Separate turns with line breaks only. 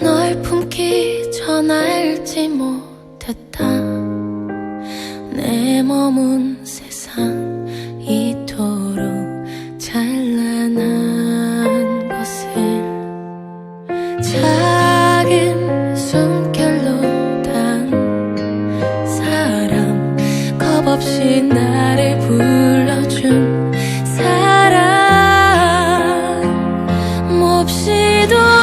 널 품기 전 알지 못했다. 내 몸은 새 없이 나를 불러준 사랑 몹시도